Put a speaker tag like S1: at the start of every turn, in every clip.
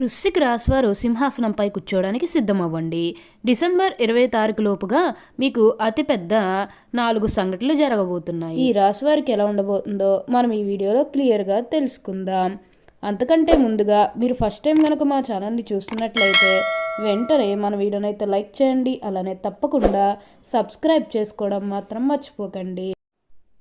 S1: వృశ్చిక రాశి వారు సింహాసనంపై కూర్చోవడానికి సిద్ధమవ్వండి. డిసెంబర్ ఇరవై తారీఖు లోపుగా మీకు అతిపెద్ద నాలుగు సంఘటనలు జరగబోతున్నాయి. ఈ రాశి వారికి ఎలా ఉండబోతుందో మనం ఈ వీడియోలో క్లియర్గా తెలుసుకుందాం. అంతకంటే ముందుగా మీరు ఫస్ట్ టైం కనుక మా ఛానల్ని చూస్తున్నట్లయితే వెంటనే మన వీడియోనైతే అయితే లైక్ చేయండి అలానే తప్పకుండా సబ్స్క్రైబ్ చేసుకోవడం మాత్రం మర్చిపోకండి.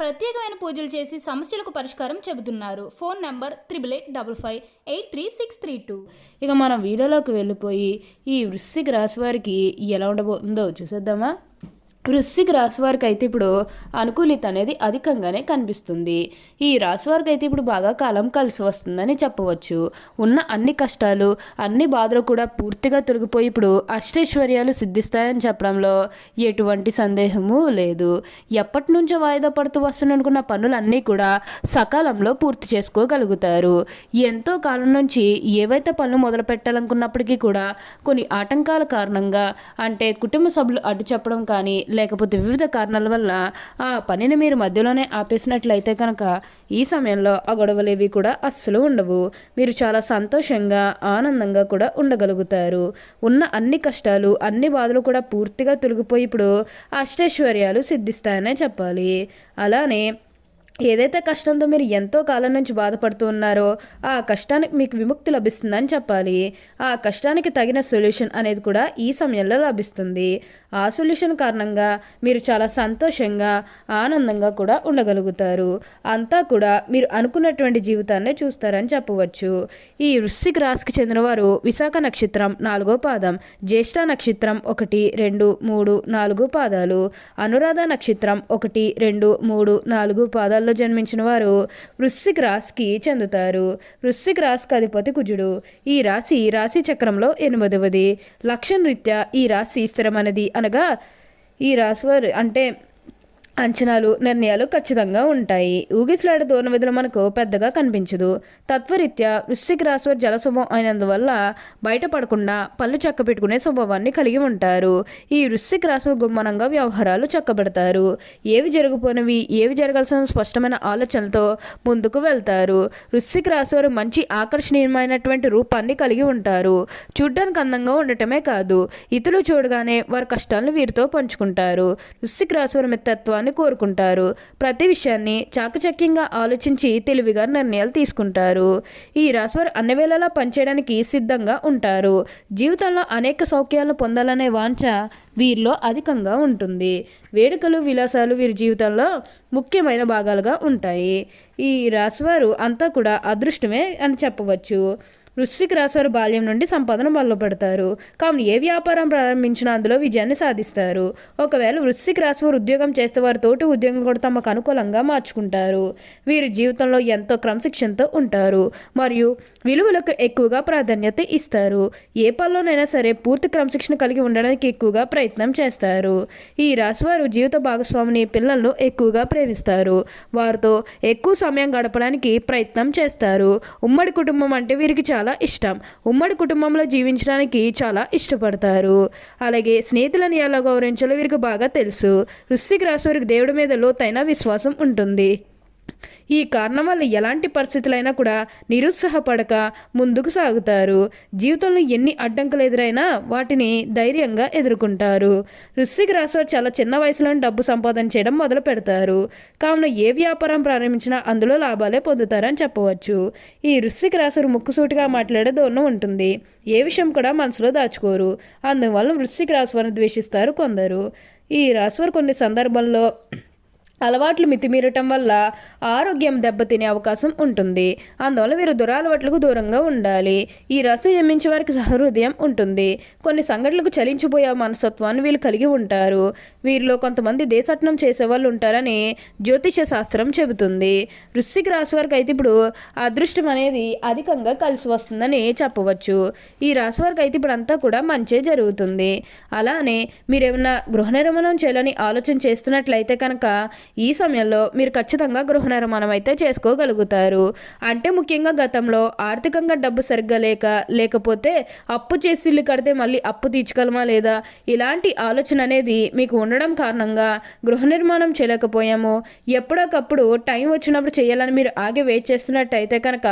S2: ప్రత్యేకమైన పూజలు చేసి సమస్యలకు పరిష్కారం చెబుతున్నారు. Phone number triple eight double five eight three six three two.
S1: ఇక మనం వీడియోలోకి వెళ్ళిపోయి ఈ వృశ్చిక రాశి వారికి ఎలా ఉండబోతుందో చూసేద్దామా? వృశ్చిక రాశి వారికి అయితే ఇప్పుడు అనుకూలిత అనేది అధికంగానే కనిపిస్తుంది. ఈ రాశి వారికి అయితే ఇప్పుడు బాగా కాలం కలిసి వస్తుందని చెప్పవచ్చు. ఉన్న అన్ని కష్టాలు అన్ని బాధలు కూడా పూర్తిగా తొలగిపోయి ఇప్పుడు అష్టైశ్వర్యాలు సిద్ధిస్తాయని చెప్పడంలో ఎటువంటి సందేహము లేదు. ఎప్పటి నుంచో వాయిదా పడుతూ వస్తున్ననుకున్న పనులన్నీ కూడా సకాలంలో పూర్తి చేసుకోగలుగుతారు. ఎంతో కాలం నుంచి ఏవైతే పనులు మొదలు పెట్టాలనుకున్నప్పటికీ కూడా కొన్ని ఆటంకాల కారణంగా అంటే కుటుంబ సభ్యులు అడ్డు చెప్పడం కానీ లేకపోతే వివిధ కారణాల వల్ల ఆ పనిని మీరు మధ్యలోనే ఆపేసినట్లయితే కనుక ఈ సమయంలో ఆ గొడవలేవి కూడా అస్సలు ఉండవు. మీరు చాలా సంతోషంగా ఆనందంగా కూడా ఉండగలుగుతారు. ఉన్న అన్ని కష్టాలు అన్ని బాధలు కూడా పూర్తిగా తొలగిపోయి ఇప్పుడు అష్టైశ్వర్యాలు సిద్ధిస్తాయనే చెప్పాలి. అలానే ఏదైతే కష్టంతో మీరు ఎంతో కాలం నుంచి బాధపడుతూ ఉన్నారో ఆ కష్టానికి మీకు విముక్తి లభిస్తుందని చెప్పాలి. ఆ కష్టానికి తగిన సొల్యూషన్ అనేది కూడా ఈ సమయంలో లభిస్తుంది. ఆ సొల్యూషన్ కారణంగా మీరు చాలా సంతోషంగా ఆనందంగా కూడా ఉండగలుగుతారు. అంతా కూడా మీరు అనుకున్నటువంటి జీవితాన్ని చూస్తారని చెప్పవచ్చు. ఈ వృశ్చిక రాశికి చెందినవారు విశాఖ నక్షత్రం నాలుగో పాదం జ్యేష్ఠ నక్షత్రం ఒకటి రెండు మూడు నాలుగు పాదాలు అనురాధ నక్షత్రం ఒకటి రెండు మూడు నాలుగు పాదాలు పాదాల్లో జన్మించిన వారు వృశ్చిక రాశికి చెందుతారు. వృశ్చిక రాశికి అధిపతి కుజుడు. ఈ రాశి రాశి చక్రంలో ఎనిమిదవది. లక్షణ రీత్యా ఈ రాశి స్థిరమైనది అనగా ఈ రాశి వారు అంటే అంచనాలు నిర్ణయాలు ఖచ్చితంగా ఉంటాయి. ఊగిసలాడ దూరం విధులు మనకు పెద్దగా కనిపించదు. తత్వరీత్యా వృశ్చిక రాశి జల స్వభావం అయినందువల్ల బయటపడకుండా పళ్ళు చక్క పెట్టుకునే స్వభావాన్ని కలిగి ఉంటారు. ఈ వృశ్చిక రాశి గుమ్మనంగా వ్యవహారాలు చక్కబెడతారు. ఏవి జరగపోనివి ఏవి జరగాల్సిన స్పష్టమైన ఆలోచనలతో ముందుకు వెళ్తారు. వృశ్చిక రాశి మంచి ఆకర్షణీయమైనటువంటి రూపాన్ని కలిగి ఉంటారు. చూడ్డానికి అందంగా ఉండటమే కాదు ఇతరులు చూడగానే వారి కష్టాలను వీరితో పంచుకుంటారు. వృశ్చిక రాశి వారి మిత్రత్వాన్ని కోరుకుంటారు. ప్రతి విషయాన్ని చాకచక్యంగా ఆలోచించి తెలివిగా నిర్ణయాలు తీసుకుంటారు. ఈ రాశివారు అన్ని వేళలా పనిచేయడానికి సిద్ధంగా ఉంటారు. జీవితంలో అనేక సౌఖ్యాలను పొందాలనే వాంఛ వీరిలో అధికంగా ఉంటుంది. వేడుకలు విలాసాలు వీరి జీవితంలో ముఖ్యమైన భాగాలుగా ఉంటాయి. ఈ రాశివారు అంతా కూడా అదృష్టమే అని చెప్పవచ్చు. వృశ్చిక రాశివారు బాల్యం నుండి సంపాదన మొదలుపెడతారు. కావున ఏ వ్యాపారం ప్రారంభించినా అందులో విజయాన్ని సాధిస్తారు. ఒకవేళ వృశ్చిక రాశివారు ఉద్యోగం చేస్తే వారి తోటి ఉద్యోగం కూడా తమకు అనుకూలంగా మార్చుకుంటారు. వీరి జీవితంలో ఎంతో క్రమశిక్షణతో ఉంటారు. మరియు విలువలకు ఎక్కువగా ప్రాధాన్యత ఇస్తారు. ఏ పనిలోనైనా సరే పూర్తి క్రమశిక్షణ కలిగి ఉండడానికి ఎక్కువగా ప్రయత్నం చేస్తారు. ఈ రాశివారు జీవిత భాగస్వామిని పిల్లలను ఎక్కువగా ప్రేమిస్తారు. వారితో ఎక్కువ సమయం గడపడానికి ప్రయత్నం చేస్తారు. ఉమ్మడి కుటుంబం అంటే వీరికి చాలా ఇష్టం. ఉమ్మడి కుటుంబంలో జీవించడానికి చాలా ఇష్టపడతారు. అలాగే స్నేహితులను ఎలా గౌరవించాలో వీరికి బాగా తెలుసు. వృశ్చిక రాశి వారికి దేవుడి మీద లోతైన విశ్వాసం ఉంటుంది. ఈ కారణం వల్ల ఎలాంటి పరిస్థితులైనా కూడా నిరుత్సాహపడక ముందుకు సాగుతారు. జీవితంలో ఎన్ని అడ్డంకులు ఎదురైనా వాటిని ధైర్యంగా ఎదుర్కొంటారు. వృశ్చిక రాశివారు చాలా చిన్న వయసులో డబ్బు సంపాదన చేయడం మొదలు పెడతారు. కావున ఏ వ్యాపారం ప్రారంభించినా అందులో లాభాలే పొందుతారని చెప్పవచ్చు. ఈ వృశ్చిక రాశివారు ముక్కుసూటిగా మాట్లాడే ధోరణం ఉంటుంది. ఏ విషయం కూడా మనసులో దాచుకోరు. అందువల్ల వృశ్చిక రాశివారిని ద్వేషిస్తారు కొందరు. ఈ రాశివారు కొన్ని సందర్భాల్లో అలవాట్లు మితిమీరటం వల్ల ఆరోగ్యం దెబ్బతినే అవకాశం ఉంటుంది. అందువల్ల వీరు దురలవాట్లకు దూరంగా ఉండాలి. ఈ రసు జన్మించే వారికి సహృదయం ఉంటుంది. కొన్ని సంఘటనలకు చలించిపోయే మనస్తత్వాన్ని వీళ్ళు కలిగి ఉంటారు. వీరిలో కొంతమంది దేశట్నం చేసేవాళ్ళు ఉంటారని జ్యోతిష శాస్త్రం చెబుతుంది. వృశ్చిక రాశి వారికి అయితే ఇప్పుడు అదృష్టం అనేది అధికంగా కలిసి వస్తుందని చెప్పవచ్చు. ఈ రాశి వారికి అయితే ఇప్పుడు అంతా కూడా మంచే జరుగుతుంది. అలానే మీరేమన్నా గృహ నిర్మాణం చేయాలని ఆలోచన చేస్తున్నట్లయితే కనుక ఈ సమయంలో మీరు ఖచ్చితంగా గృహ నిర్మాణం అయితే చేసుకోగలుగుతారు. అంటే ముఖ్యంగా గతంలో ఆర్థికంగా డబ్బు సరిగ్గా లేక లేకపోతే అప్పు చేసి ఇల్లు కడితే మళ్ళీ అప్పు తీర్చగలమా లేదా? ఇలాంటి ఆలోచన అనేది మీకు ఉండడం కారణంగా గృహ నిర్మాణం చేయలేకపోయాము. ఎప్పటికప్పుడు టైం వచ్చినప్పుడు చేయాలని మీరు ఆగి వెయిట్ చేస్తున్నట్టయితే కనుక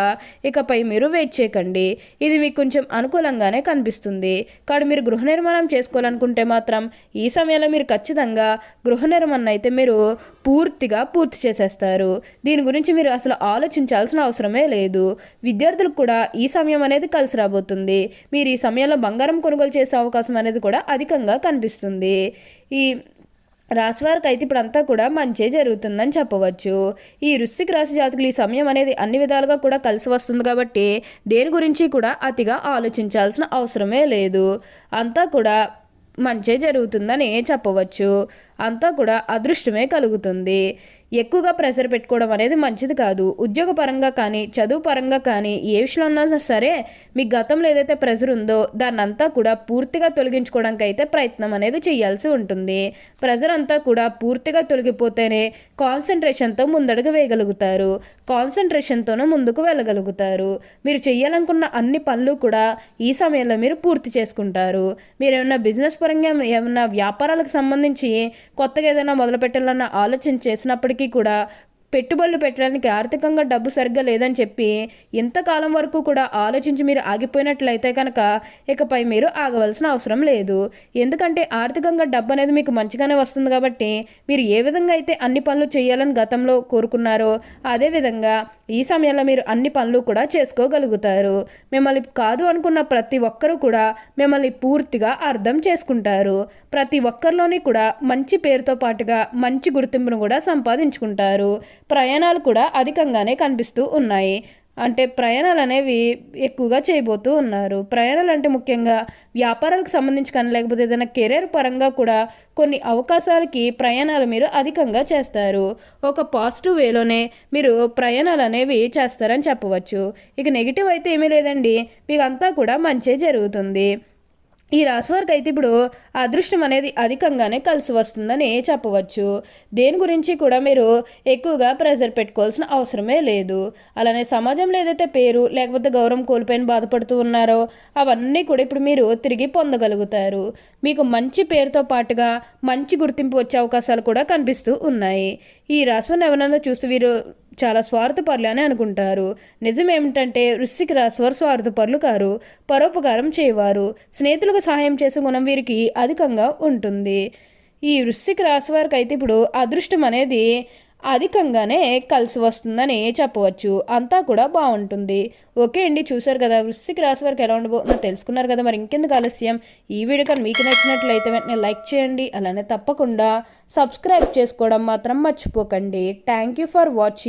S1: ఇకపై మీరు వెయిట్ చేయకండి. ఇది మీకు కొంచెం అనుకూలంగానే కనిపిస్తుంది. కానీ మీరు గృహ నిర్మాణం చేసుకోవాలనుకుంటే మాత్రం ఈ సమయంలో మీరు ఖచ్చితంగా గృహ నిర్మాణం అయితే మీరు పూర్తిగా పూర్తి చేసేస్తారు. దీని గురించి మీరు అసలు ఆలోచించాల్సిన అవసరమే లేదు. విద్యార్థులకు కూడా ఈ సమయం అనేది కలిసి రాబోతుంది. మీరు ఈ సమయంలో బంగారం కొనుగోలు చేసే అవకాశం అనేది కూడా అధికంగా కనిపిస్తుంది. ఈ రాశి వారికి అయితే ఇప్పుడు అంతా కూడా మంచే జరుగుతుందని చెప్పవచ్చు. ఈ వృశ్చిక రాశి జాతకులు ఈ సమయం అనేది అన్ని విధాలుగా కూడా కలిసి వస్తుంది కాబట్టి దేని గురించి కూడా అతిగా ఆలోచించాల్సిన అవసరమే లేదు. అంతా కూడా మంచే జరుగుతుందని చెప్పవచ్చు. అంతా కూడా అదృష్టమే కలుగుతుంది. ఎక్కువగా ప్రెషర్ పెట్టుకోవడం అనేది మంచిది కాదు. ఉద్యోగ పరంగా కానీ చదువు పరంగా కానీ ఏ విషయంలో ఉన్నా సరే మీ గతంలో ఏదైతే ప్రెషర్ ఉందో దాన్ని అంతా కూడా పూర్తిగా తొలగించుకోవడానికి అయితే ప్రయత్నం అనేది చేయాల్సి ఉంటుంది. ప్రెషర్ అంతా కూడా పూర్తిగా తొలగిపోతేనే కాన్సన్ట్రేషన్తో ముందడుగు వేయగలుగుతారు. కాన్సన్ట్రేషన్తోనే ముందుకు వెళ్ళగలుగుతారు. మీరు చేయాలనుకున్న అన్ని పనులు కూడా ఈ సమయంలో మీరు పూర్తి చేసుకుంటారు. మీరు ఏమైనా బిజినెస్ పరంగా ఏమైనా వ్యాపారాలకు సంబంధించి కొత్తగా ఏదైనా మొదలు పెట్టాలన్న ఆలోచన చేసినప్పటికీ కూడా పెట్టుబడులు పెట్టడానికి ఆర్థికంగా డబ్బు సరిగ్గా లేదని చెప్పి ఇంతకాలం వరకు కూడా ఆలోచించి మీరు ఆగిపోయినట్లయితే కనుక ఇకపై మీరు ఆగవలసిన అవసరం లేదు. ఎందుకంటే ఆర్థికంగా డబ్బు అనేది మీకు మంచిగానే వస్తుంది కాబట్టి మీరు ఏ విధంగా అయితే అన్ని పనులు చేయాలని గతంలో కోరుకున్నారో అదేవిధంగా ఈ సమయంలో మీరు అన్ని పనులు కూడా చేసుకోగలుగుతారు. మిమ్మల్ని కాదు అనుకున్న ప్రతి ఒక్కరూ కూడా మిమ్మల్ని పూర్తిగా అర్థం చేసుకుంటారు. ప్రతి ఒక్కరిలోని కూడా మంచి పేరుతో పాటుగా మంచి గుర్తింపును కూడా సంపాదించుకుంటారు. ప్రయాణాలు కూడా అధికంగానే కనిపిస్తూ ఉన్నాయి. అంటే ప్రయాణాలు అనేవి ఎక్కువగా చేయబోతూ ఉన్నారు. ప్రయాణాలు అంటే ముఖ్యంగా వ్యాపారాలకు సంబంధించి కానీ లేకపోతే ఏదైనా కెరీర్ పరంగా కూడా కొన్ని అవకాశాలకి ప్రయాణాలు మీరు అధికంగా చేస్తారు. ఒక పాజిటివ్ వేలోనే మీరు ప్రయాణాలు అనేవి చేస్తారని చెప్పవచ్చు. ఇక నెగిటివ్ అయితే ఏమీ లేదండి. మీకు అంతా కూడా మంచే జరుగుతుంది. ఈ రాశి వారికి అయితే ఇప్పుడు అదృష్టం అనేది అధికంగానే కలిసి వస్తుందని చెప్పవచ్చు. దేని గురించి కూడా మీరు ఎక్కువగా ప్రెజర్ పెట్టుకోవాల్సిన అవసరమే లేదు. అలానే సమాజంలో ఏదైతే పేరు లేకపోతే గౌరవం కోల్పోయిన బాధపడుతూ ఉన్నారో అవన్నీ కూడా ఇప్పుడు మీరు తిరిగి పొందగలుగుతారు. మీకు మంచి పేరుతో పాటుగా మంచి గుర్తింపు వచ్చే అవకాశాలు కూడా కనిపిస్తూ ఉన్నాయి. ఈ రాశిని ఎవరైనా చూసి వీరు చాలా స్వార్థపరులు అని అనుకుంటారు. నిజం ఏమిటంటే వృశ్చిక రాశి వారు స్వార్థపరులు కారు. పరోపకారం చేయవారు. స్నేహితులకు సహాయం చేసే గుణం వీరికి అధికంగా ఉంటుంది. ఈ వృశ్చిక రాశి వారికి అయితే ఇప్పుడు అదృష్టం అనేది అధికంగానే కలిసి వస్తుందని చెప్పవచ్చు. అంతా కూడా బాగుంటుంది. ఓకే అండి చూసారు కదా వృశ్చిక రాశి వారికి ఎలా ఉండబోతుందో తెలుసుకున్నారు కదా. మరి ఇంకెందుకు ఆలస్యం? ఈ వీడియో కానీ మీకు నచ్చినట్లయితే వెంటనే లైక్ చేయండి. అలానే తప్పకుండా సబ్స్క్రైబ్ చేసుకోవడం మాత్రం మర్చిపోకండి. Thank you for watching.